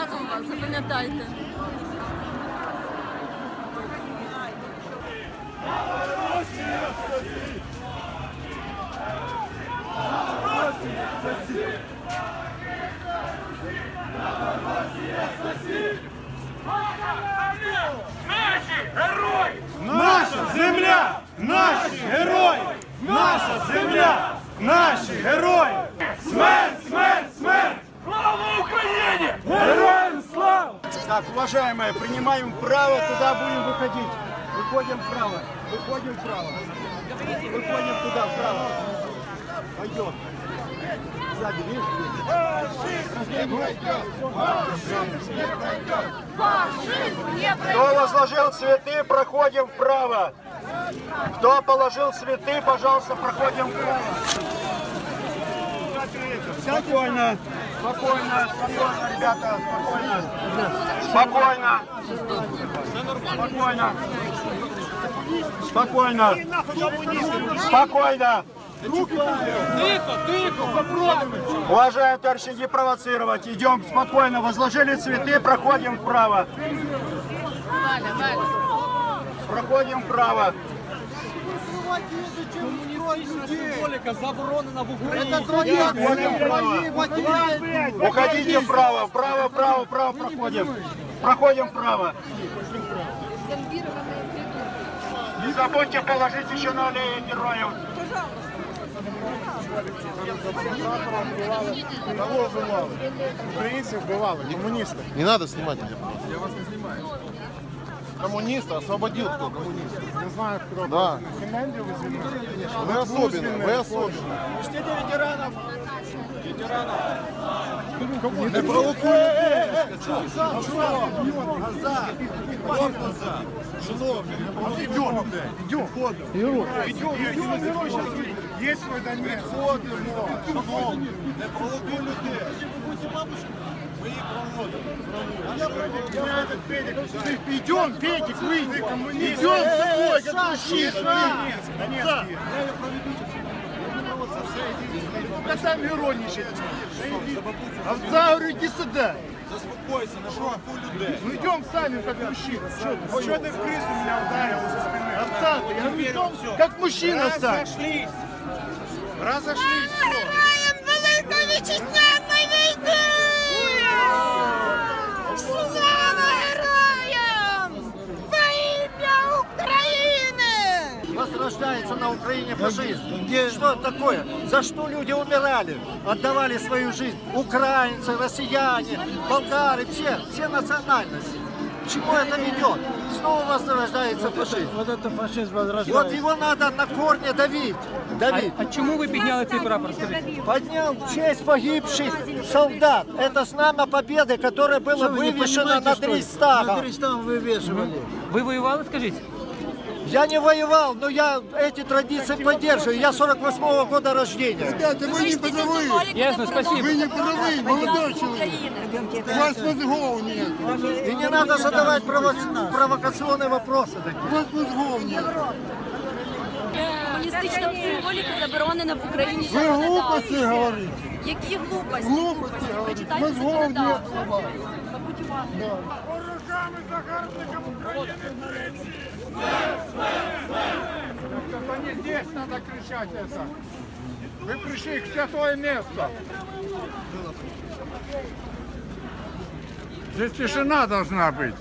28. Святом вас, запам'ятайте. Наша Так, уважаемые, принимаем вправо, туда будем выходить. Выходим вправо, выходим вправо. Выходим туда, вправо. Пойдем. Сзади, видишь? Кто возложил цветы, проходим вправо. Кто положил цветы, пожалуйста, проходим вправо. Спокойно, спокойно, спокойно, ребята, спокойно. Спокойно. Спокойно. Спокойно. Спокойно. Уважаемые товарищи, не провоцировать. Идем спокойно. Возложили цветы, проходим вправо. Проходим вправо Символика заборонена в Україні. Проходим вправо. Уходите вправо, вправо, вправо, вправо проходим. Проходим вправо. Не забудьте положить еще на аллее героев. Кого вбивали? Українців вбивали, комуністи. Не надо снимать меня, пожалуйста. Я вас не знімаю. Коммуниста освободил кто? Коммунист. Не знаю, хто. Да. Фінляндію ви звільнили? Вы особенно, вы особенно. Не провокуйте! Идем, идем. Идем, идем, герой сейчас Есть свой Донецк. Ходимо. Не провокуй людей. Идем, Петик, выйди. Идем с тобой, как мужчина. Как там героиничать? Овца, говорю, иди сюда. Заспокойся, не провокуй людей. Ну идем сами, как мужчина. Что ты, ты в крысу меня ударил со спины? Овца, я говорю, идем, как мужчина стань. Разошлись. Разошлись, все. Героям Великої України! Возрождается на Украине фашизм. Что это такое? За что люди умирали? Отдавали свою жизнь. Украинцы, россияне, болгары, все, все национальности. К чему это ведет? Снова возрождается фашизм. Вот это фашизм Вот возрождается. его надо на корне давить. Давить. А чому ви підняли цей прапор? Скажіть? Поднял в честь погибших солдат. Это знамя победы, которое было вывешено над Рейхстагом. Рейхстагом вывешивали. Ви воювали, скажіть? Я не воевал, но я эти традиции поддерживаю. Я 48 года рождения. Ребята, вы не правы. Ясно, спасибо. Вы не правы, молодой человек. У вас мозгов нет. И не надо задавать прово- провокационные вопросы. такие. У вас мозгов нет. Комуністична символіка заборонена в Україні Вы глупости законодавством. говорите. Які глупості? Глупості, говорить. Почитайте Мозгов нет. законодавство. Мабуть, у вас. Это не здесь надо кричать это. Вы пришли в святое место. Здесь тишина должна быть.